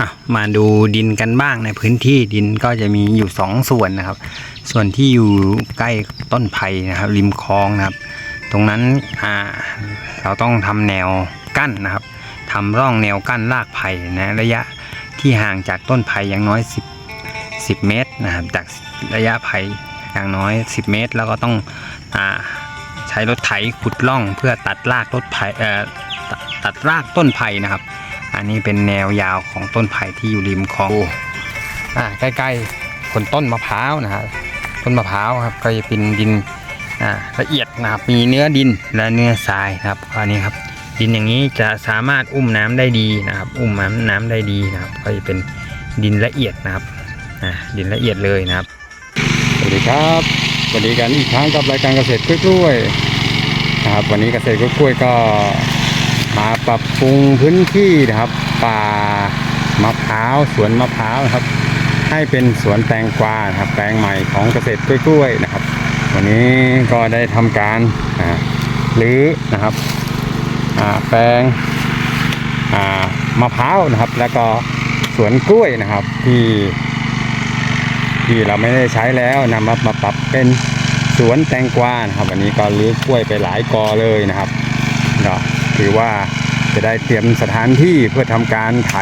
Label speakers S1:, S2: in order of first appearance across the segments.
S1: อะมาดูดินกันบ้างในพื้นที่ดินก็จะมีอยู่สองส่วนนะครับ ส่วนที่อยู่ใกล้ต้นไผ่นะครับริมคลองนะครับ ตรงนั้นอ่าเราต้องทำแนวกั้นนะครับทำร่องแนวกั้นรากไผ่นะระยะที่ห่างจากต้นไผ่อย่างน้อย 10 10 เมตรนะครับ จากระยะไผ่อย่างน้อย 10 เมตร แล้วก็ต้องอ่าใช้รถไถขุดร่องเพื่อตัดรากต้นไผ่เอ่อตัดรากต้นไผ่นะครับ อันนี้เป็นแนวยาวของต้นไผ่ที่อยู่ริมคลองอ่าใกล้ๆคนต้นมะพร้าวนะฮะต้นมะพร้าวครับก็จะเป็นดินอ่าละเอียดนะครับมีเนื้อดินและเนื้อทรายนะครับก็อันนี้ครับ ดินอย่างนี้จะสามารถอุ้มน้ำได้ดีนะครับ อุ้มน้ำน้ำได้ดีนะครับ ก็จะเป็นดินละเอียดนะครับอ่าดินละเอียดเลยนะครับ
S2: สวัสดีครับสวัสดีกันอีกครั้งกับรายการเกษตรกล้วยๆนะครับวันนี้เกษตรกล้วยๆก็ มาปรับปรุงพื้นที่นะครับ ป่ามะพร้าวสวนมะพร้าวนะครับ ให้เป็นสวนแตงกวานะครับแปลงใหม่ของเกษตรกล้วยๆนะครับ วันนี้ก็ได้ทำการรื้อนะครับแปลงมะพร้าวนะครับ แล้วก็สวนกล้วยนะครับ ที่ที่เราไม่ได้ใช้แล้วนำมามาปรับเป็นสวนแตงกวานะครับวันนี้ก็รื้อกล้วยไปหลายกอเลยนะครับ ก็ถือว่าจะได้เตรียมสถานที่เพื่อทำการไถ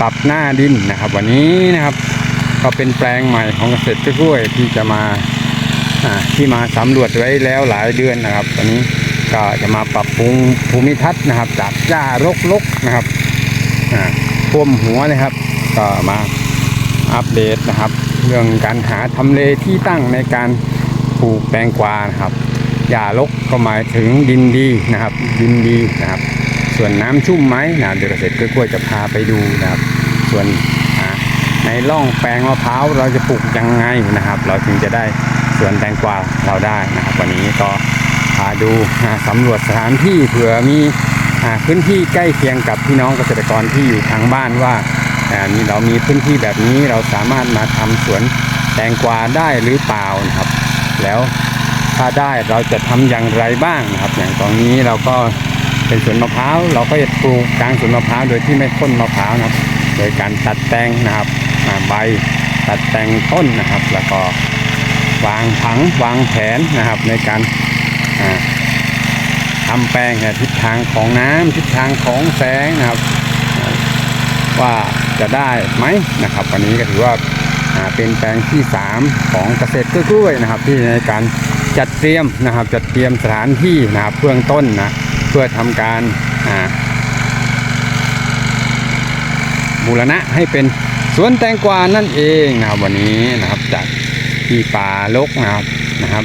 S2: ปรับหน้าดินนะครับ วันนี้นะครับก็เป็นแปลงใหม่ของเกษตรกล้วยที่จะมาที่มาสำรวจไว้แล้วหลายเดือนนะครับวันนี้ก็จะมาปรับปรุงภูมิทัศน์นะครับ จากหญ้ารกๆนะครับท่วมหัวเลยครับ ก็มาอัปเดตนะครับ เรื่องการหาทำเลที่ตั้งในการปลูกแตงกวานะครับ หญ้ารกก็หมายถึงดินดีนะครับ ดินดีนะครับ ส่วนน้ำชุ่มไหมนะเดี๋ยวเกษตรกล้วยจะพาไปดูนะครับ ส่วนในร่องแปลงมะพร้าวเราจะปลูกยังไงนะครับ เราถึงจะได้สวนแตงกวาเราได้นะครับ วันนี้ก็พาดูอ่าสำรวจสถานที่เผื่อมีพื้นที่ใกล้เคียงกับพี่น้องเกษตรกรที่อยู่ทางบ้านว่ามีเรามีพื้นที่แบบนี้เราสามารถมาทำสวนแตงกวาได้หรือเปล่านะครับ แล้ว ถ้าได้เราจะทำอย่างไรบ้างนะครับ อย่างตอนนี้เราก็เป็นสวนมะพร้าวเราก็จะปลูกกลางสวนมะพร้าวโดยที่ไม่พ่นมะพร้าวนะครับ โดยการตัดแต่งนะครับใบตัดแต่งต้นนะครับ แล้วก็วางผังวางแผนนะครับ ในการอ่าทำแปลงเนี่ยทิศทางของน้ำทิศทางของแสงนะครับ ว่าจะได้ไหมนะครับ วันนี้ก็ถือว่า เป็นแปลงที่ 3 ของเกษตรกล้วยนะครับ ที่ในการจัดเตรียมนะครับ จัดเตรียมสถานที่นะครับเบื้องต้นนะเพื่อทำการบูรณะให้เป็นสวนแตงกวานั่นเองนะครับวันนี้นะครับจากที่ป่าลกนะครับนะครับ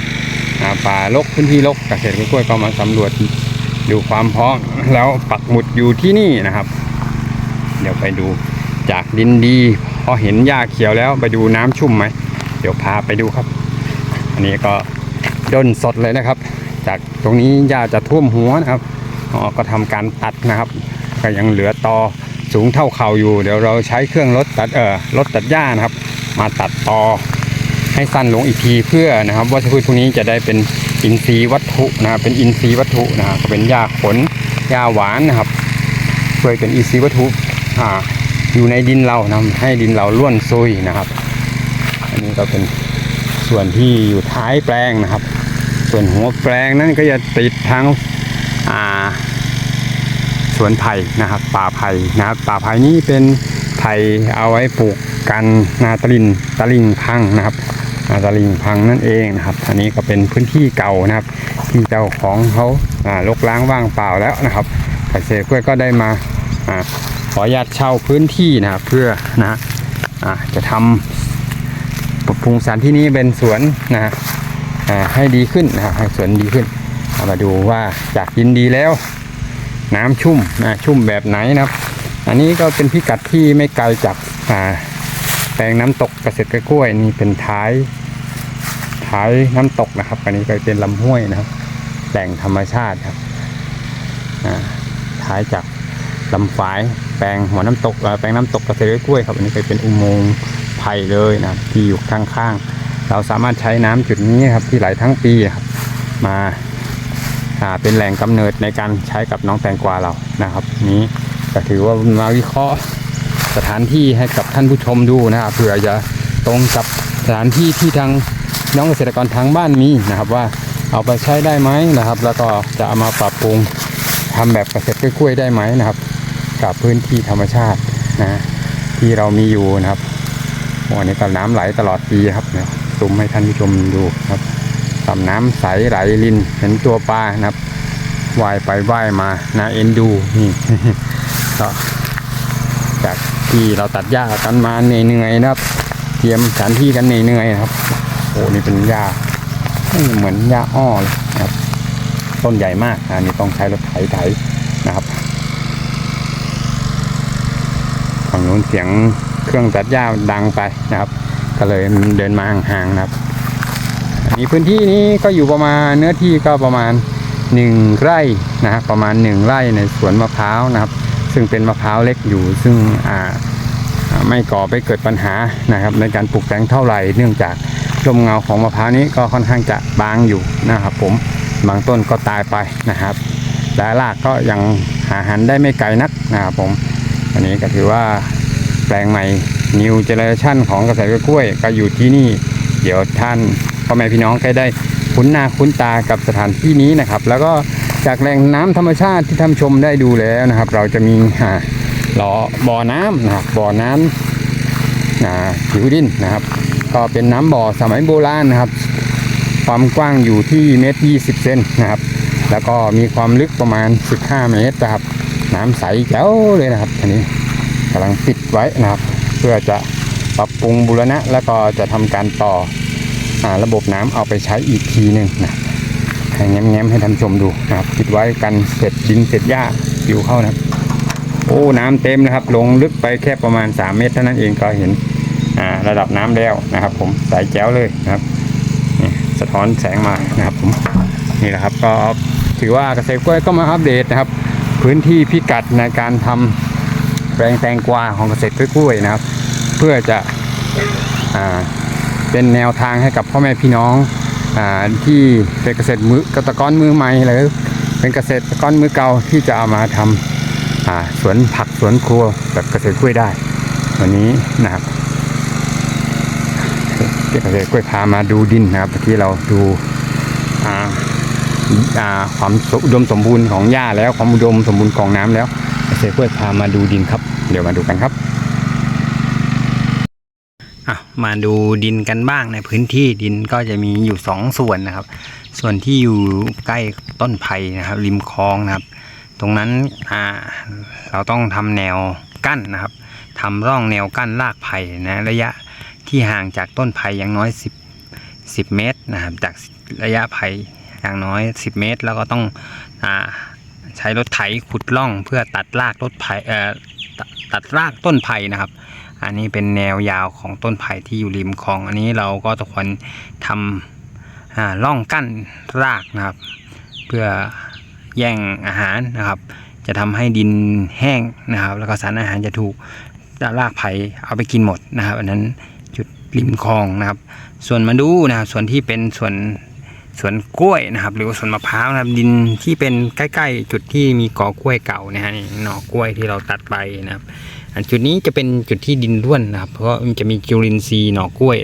S2: ป่าลกพื้นที่ลกเกษตรกล้วยก็มาสำรวจดูความพร้อมแล้วปักหมุดอยู่ที่นี่นะครับ เดี๋ยวไปดู จากดินดี พอเห็นหญ้าเขียวแล้วไปดูน้ำชุ่มไหม เดี๋ยวพาไปดูครับ อันนี้ก็ด้นสดเลยนะครับ จากตรงนี้หญ้าจะท่วมหัวนะครับอ๋อก็ทำการตัดนะครับ ก็ยังเหลือตอสูงเท่าเข่าอยู่ เดี๋ยวเราใช้เครื่องรถตัดเอ่อรถตัดหญ้านะครับ มาตัดตอให้สั้นลงอีกทีเพื่อนะครับวัชพืชพวกนี้จะได้เป็นอินทรีย์วัตถุนะครับเป็นอินทรีย์วัตถุนะครับก็เป็นหญ้าขนหญ้าหวานนะครับเพื่อเป็นอินทรีย์วัตถุอ่า อยู่ในดินเรานะให้ดินเราล้วนซุยนะครับ อันนี้ก็เป็นส่วนที่อยู่ท้ายแปลงนะครับ ส่วนหัวแปลงนั้นก็จะติดทั้งอ่าสวนไผ่นะครับ ป่าไผ่นะครับ ป่าไผ่นี้เป็นไผ่เอาไว้ปลูกกันนาตลินตลิงพังนะครับนาตลิงพังนั่นเองนะครับ อันนี้ก็เป็นพื้นที่เก่านะครับ ที่เจ้าของเขาอ่าลกล้างว่างเปล่าแล้วนะครับเกษตรกล้วยก็ได้มา อาขออนุญาตเช่าพื้นที่นะครับเพื่อนะะจะทำปรับปรุงสถานที่นี้เป็นสวนนะฮะให้ดีขึ้นนะครับให้สวนดีขึ้นามาดูว่าจากดินดีแล้ว น้ำชุ่มนะชุ่มแบบไหนนะครับ อันนี้ก็เป็นพิกัดที่ไม่ไกลจากอ่าแปลงน้ำตกเกษตรกล้วยนี่เป็นท้ายท้ายน้ำตกนะครับ อันนี้ก็เป็นลำห้วยนะครับแหล่งธรรมชาติครับท้ายจาก ลำฝายแปลงหัวน้ำตกแปลงน้ำตกเกษตรกล้วยครับอันนี้ก็เป็นอุโมงค์ไผ่เลยนะที่อยู่ข้างๆเราสามารถใช้น้ำจุดนี้ครับที่ไหลทั้งปีครับมาอ่าเป็นแหล่งกำเนิดในการใช้กับน้องแตงกวาเรานะครับ นี้ก็ถือว่ามาวิเคราะห์สถานที่ให้กับท่านผู้ชมดูนะครับเผื่อจะตรงกับสถานที่ที่ทางน้องเกษตรกรทางบ้านมีนะครับว่าเอาไปใช้ได้ไหมนะครับ แล้วก็จะเอามาปรับปรุงทำแบบเกษตรกล้วยได้ไหมนะครับ กับพื้นที่ธรรมชาตินะที่เรามีอยู่นะครับวันนี้ก็น้ำไหลตลอดปีครับเนี่ยซูมให้ท่านผู้ชมดูครับลำน้ำใสไหลลินเห็นตัวปลานะครับว่ายไปว่ายมานะเอ็นดูนี่ก็จากที่เราตัดหญ้ากันมาเหนื่อยๆนะครับ เตรียมสถานที่กันเหนื่อยๆนะครับ โอ้นี่เป็นหญ้าเหมือนหญ้าอ้อเลยนะครับ ต้นใหญ่มากอันนี้ต้องใช้รถไถไถนะครับ ฝั่งนู้นเสียงเครื่องตัดหญ้าดังไปนะครับ ก็เลยเดินมาห่างๆนะครับ อันนี้พื้นที่นี้ก็อยู่ประมาณเนื้อที่ก็ประมาณหนึ่งไร่นะครับประมาณหนึ่งไร่ในสวนมะพร้าวนะครับ ซึ่งเป็นมะพร้าวเล็กอยู่ซึ่งอ่าไม่ก่อไปเกิดปัญหานะครับ ในการปลูกแต่งเท่าไหร่เนื่องจากลมเงาของมะพร้าวนี้ก็ค่อนข้างจะบางอยู่นะครับ ผมบางต้นก็ตายไปนะครับและรากก็ยังหาหันได้ไม่ไกลนักนะครับผม อันนี้ก็ถือว่าแปลงใหม่ New Generation ของเกษตรกล้วยก็อยู่ที่นี่ เดี๋ยวท่านพ่อแม่พี่น้องก็ได้คุ้นหน้าคุ้นตากับสถานที่นี้นะครับ แล้วก็จากแหล่งน้ำธรรมชาติที่ท่านชมได้ดูแล้วนะครับ เราจะมีอ่าหล่อบ่อน้ำนะครับบ่อน้ำอ่าผิวดินนะครับ ก็เป็นน้ำบ่อสมัยโบราณนะครับ ความกว้างอยู่ที่เมตรยี่สิบเซนนะครับ แล้วก็มีความลึกประมาณ 15 เมตรนะครับ น้ำใสแจ๋วเลยนะครับอันนี้กำลังปิดไว้นะครับ เพื่อจะปรับปรุงบูรณะ แล้วก็จะทำการต่ออระบบน้ำเอาไปใช้อีกทีหนึ่งนะให้แง้มๆให้ท่านชมดูนะครับปิดไว้กันเสร็จดินเสร็จหญ้าปิวเข้านะครับโอ้น้ำเต็มนะครับ ลงลึกไปแค่ประมาณ 3 เมตรเท่านั้นเองก็เห็นระดับน้ำแล้วนะครับ ผมใสแจ๋วเลยนะครับสะท้อนแสงมานะครับผมนี่แหละครับก็ถือว่าเกษตรกล้วยก็มาอัปเดตนะครับ พื้นที่พิกัดในการทำแปลงแตงกวาของเกษตรกล้วยนะครับ เพื่อจะอเป็นแนวทางให้กับพ่อแม่พี่น้องอที่เป็นเกษตรมือเกษตรกรมือใหม่หรือเป็นเกษตรกรมือเก่าที่จะเอามาทำอ่าสวนผักสวนครัวแบบเกษตรกล้วยได้ วันนี้นะครับเกษตรกล้วยพามาดูดินนะครับที่เราดูอ่า ความอุดมสมบูรณ์ของหญ้าแล้วความอุดมสมบูรณ์ของน้ำแล้วเกษตรกล้วยพามาดูดินครับ เดี๋ยวมาดูกันครับ
S1: อะมาดูดินกันบ้างในพื้นที่ดินก็จะมีอยู่สองส่วนนะครับ ส่วนที่อยู่ใกล้ต้นไผ่นะครับริมคลองนะครับ ตรงนั้นอ่าเราต้องทำแนวกั้นนะครับทำร่องแนวกั้นรากไผ่นะระยะที่ห่างจากต้นไผ่อย่างน้อย 10 10 เมตรนะครับ จากระยะไผ่ อย่างน้อย 10 เมตร แล้วก็ต้องอใช้รถไถขุดร่องเพื่อตัดรากรถไผ่ตัดรากต้นไผ่นะครับ อันนี้เป็นแนวยาวของต้นไผ่ที่อยู่ริมคลอง อันนี้เราก็ต้องควรทำอ่องกั้นรากนะครับ เพื่อแย่งอาหารนะครับ จะทำให้ดินแห้งนะครับ แล้วก็สารอาหารจะถูกรากไผ่เอาไปกินหมดนะครับ อันนั้นจุดริมคลองนะครับ ส่วนมาดูนะครับส่วนที่เป็นส่วน สวนกล้วยนะครับ หรือว่าสวนมะพร้าวนะครับ ดินที่เป็นใกล้ๆ จุดที่มีกอกล้วยเก่านะฮะนี่หน่อกล้วยที่เราตัดไปนะครับอันจุดนี้จะเป็นจุดที่ดินร่วนนะครับ เพราะมันจะมีจุลินทรีย์หน่อกล้วย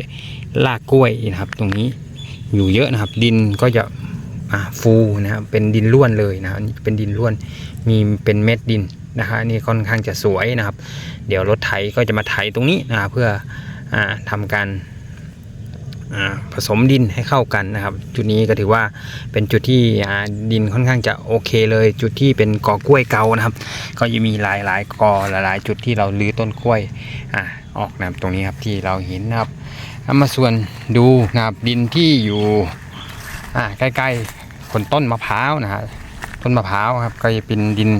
S1: รากกล้วยนะครับ ตรงนี้อยู่เยอะนะครับ ดินก็จะฟูนะครับเป็นดินร่วนเลยนะครับอันนี้เป็นดินร่วนมีเป็นเม็ดดินนะฮะนี่ค่อนข้างจะสวยนะครับ เดี๋ยวรถไถก็จะมาไถตรงนี้นะครับเพื่ออาทำการ ผสมดินให้เข้ากันนะครับ จุดนี้ก็ถือว่าเป็นจุดที่ดินค่อนข้างจะโอเคเลย จุดที่เป็นกอกล้วยเก่านะครับ ก็จะมีหลายหลายกอหลายๆ จุดที่เราลื้อต้นกล้วยอออกนะครับตรงนี้ครับที่เราเห็นนะครับเอามาส่วนดูนะครับดินที่อยู่ใกล้ๆคนต้นมะพร้าวนะครับต้นมะพร้าวครับก็จะเป็นดิน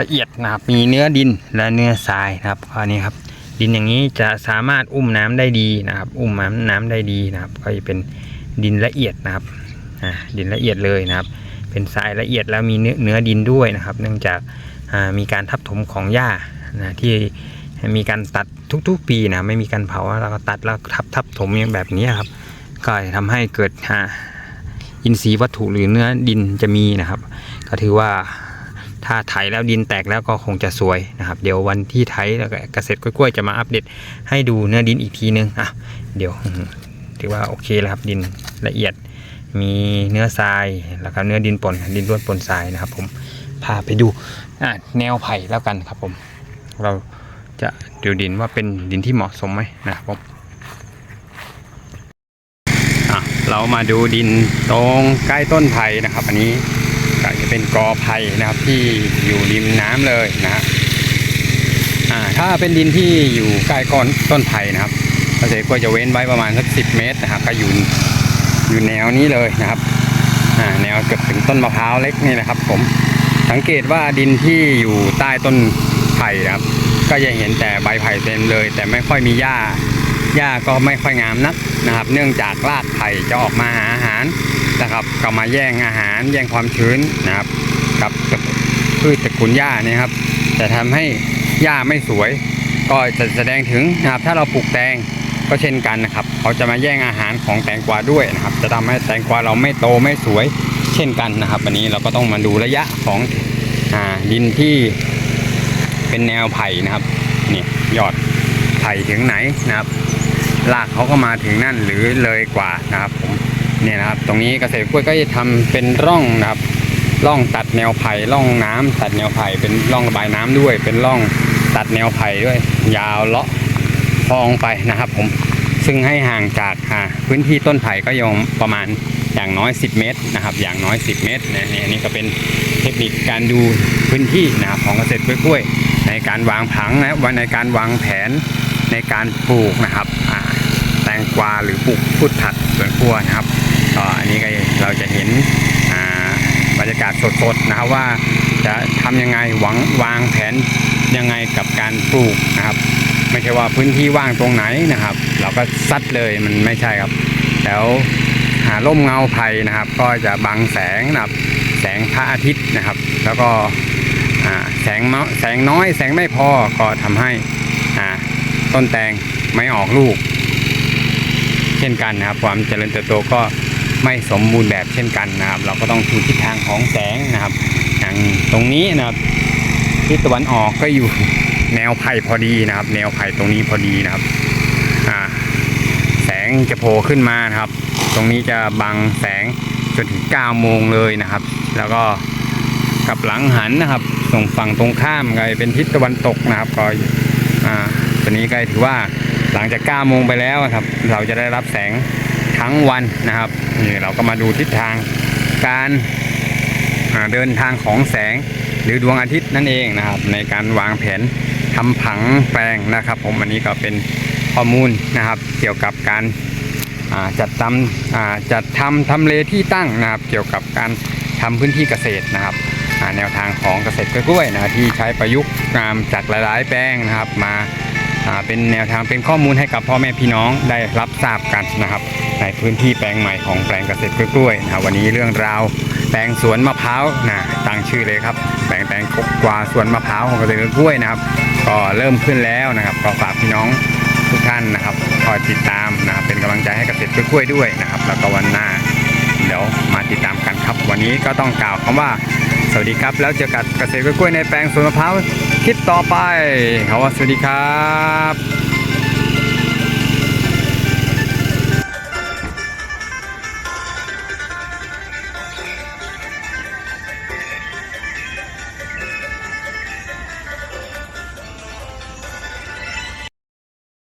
S1: ละเอียดนะครับมีเนื้อดินและเนื้อทรายนะครับอันนี้ครับ ดินอย่างนี้จะสามารถอุ้มน้ำได้ดีนะครับ อุ้มน้ำน้ำได้ดีนะครับ ก็จะเป็นดินละเอียดนะครับอ่าดินละเอียดเลยนะครับ เป็นทรายละเอียดแล้วมีเนื้อเนื้อดินด้วยนะครับ เนื่องจากอ่ามีการทับถมของหญ้านะที่มีการตัดทุกๆปีนะไม่มีการเผาแล้วก็ตัดแล้วทับทับถมอย่างแบบนี้ครับ ก็จะทำให้เกิดอินทรีย์วัตถุหรือเนื้อดินจะมีนะครับ ก็ถือว่า ถ้าไถแล้วดินแตกแล้วก็คงจะสวยนะครับ เดี๋ยววันที่ไถแล้วก็เกษตรกล้วยๆจะมาอัปเดตให้ดูเนื้อดินอีกทีนึงอะเดี๋ยวถือว่าโอเคแล้วครับดินละเอียด มีเนื้อทรายแล้วก็เนื้อดินปนดินร่วนปนทรายนะครับ ผมพาไปดูแนวไผ่แล้วกันครับผม เราจะดูดินว่าเป็นดินที่เหมาะสมไหมนะครับผมอะเรามาดูดินตรงใกล้ต้นไผ่นะครับ อันนี้ เป็นกอไผ่นะครับที่อยู่ริมน้ำเลยนะฮะอ่าถ้าเป็นดินที่อยู่ใกล้ก้อนต้นไผ่นะครับเกษตรกล้วยจะเว้นไว้ประมาณสักสิเมตรนะครับก็อยู่อยู่แนวนี้เลยนะครับอ่าแนวเกือบถึงต้นมะพร้าวเล็กนี่นะครับ ผมสังเกตว่าดินที่อยู่ใต้ต้นไผ่นะครับ ก็จะเห็นแต่ใบไผ่เต็มเลย แต่ไม่ค่อยมีหญ้าหญ้าก็ไม่ค่อยงามนักนะครับ เนื่องจากรากไผ่จะออกมาหาอาหาร นะครับก็มาแย่งอาหารแย่งความชื้นนะครับ กับพืชตระกูลหญ้านี่ครับจะทำให้หญ้าไม่สวย ก็จะแสดงถึงนะครับถ้าเราปลูกแตงก็เช่นกันนะครับเขาจะมาแย่งอาหารของแตงกวาด้วยนะครับ จะทำให้แตงกวาเราไม่โตไม่สวย เช่นกันนะครับวันนี้เราก็ต้องมาดูระยะของอดินที่เป็นแนวไผ่นะครับนี่ยอดไผ่ถึงไหนนะครับรากเขาก็มาถึงนั่นหรือเลยกว่านะครับผม เนี่ยนะครับ ตรงนี้เกษตรกล้วยก็จะทำเป็นร่องนะครับ ร่องตัดแนวไผ่ร่องน้ำตัดแนวไผ่เป็นร่องระบายน้ำด้วย เป็นร่องตัดแนวไผ่ด้วย ยาวเลาะคลองไปนะครับ ผมซึ่งให้ห่างจากาพื้นที่ต้นไผ่ก็ยังประมาณอย่างน้อย 10 เมตรนะครับ อย่างน้อย 10 เมตรเนี่ยนี่อันนี้ก็เป็นเทคนิคการดูพื้นที่นะครับของเกษตรกล้วยในการวางผังนะวันในการวางแผนในการปลูกนะครับอ่า แตงกวาหรือปลูกพืชผักสวนครัวนะครับก็อันนี้ก็เราจะเห็นบรรยากาศสดๆนะครับว่าจะทำยังไงหวังวางแผนยังไงกับการปลูกนะครับ ไม่ใช่ว่าพื้นที่ว่างตรงไหนนะครับ เราก็ซัดเลยมันไม่ใช่ครับ แล้วหาร่มเงาไผ่นะครับ ก็จะบังแสงนะครับ แสงพระอาทิตย์นะครับ แล้วก็แสงแสงน้อยแสงไม่พอก็ทำให้ต้นแตงไม่ออกลูก ช่นกันนะครับ ความเจริญเติบโตก็ไม่สมบูรณ์แบบเช่นกันนะครับ เราก็ต้องดูทิศทางของแสงนะครับ อย่างตรงนี้นะครับทิศตะวันออกก็อยู่แนวไผ่พอดีนะครับ แนวไผ่ตรงนี้พอดีนะครับแสงจะโผล่ขึ้นมานะครับ ตรงนี้จะบังแสงจนถึง9โมงเลยนะครับ แล้วก็กลับหลังหันนะครับส่งฝั่งตรงข้ามก็เป็นทิศตะวันตกนะครับก็อ่าตัวนี้ก็ถือว่า หลังจาก9โมงไปแล้วนะครับ เราจะได้รับแสงทั้งวันนะครับนี่เราก็มาดูทิศทางการเดินทางของแสงหรือดวงอาทิตย์นั่นเองนะครับ ในการวางแผนทำผังแปลงนะครับ ผมอันนี้ก็เป็นข้อมูลนะครับ เกี่ยวกับการาจัดทำจัดทำทำเลที่ตั้งนะครับ เกี่ยวกับการทำพื้นที่เกษตรนะครับแนวทางของเกษตรกล้วยนะครับที่ใช้ประยุกต์งามจากหลาย ๆ แปลงนะครับมา เป็นแนวทางเป็นข้อมูลให้กับพ่อแม่พี่น้องได้รับทราบกันนะครับ ในพื้นที่แปลงใหม่ของแปลงเกษตรกล้วยนะวันนี้เรื่องราวแปลงสวนมะพร้าวนะตั้งชื่อเลยครับแปลงแปลงกว่าสวนมะพร้าวของเกษตรกล้วยนะครับ ก็เริ่มขึ้นแล้วนะครับก็ฝากพี่น้องทุกท่านนะครับคอยติดตามนะเป็นกำลังใจให้เกษตรกล้วยด้วยนะครับ แล้วก็วันหน้า เดี๋ยวมาติดตามกันครับ วันนี้ก็ต้องกล่าวคำว่า สวัสดีครับ แล้วเจอกับเกษตรกล้วยในแปลงสวนมะพร้าวคลิปต่อไปขาว่าสวัสดีครับ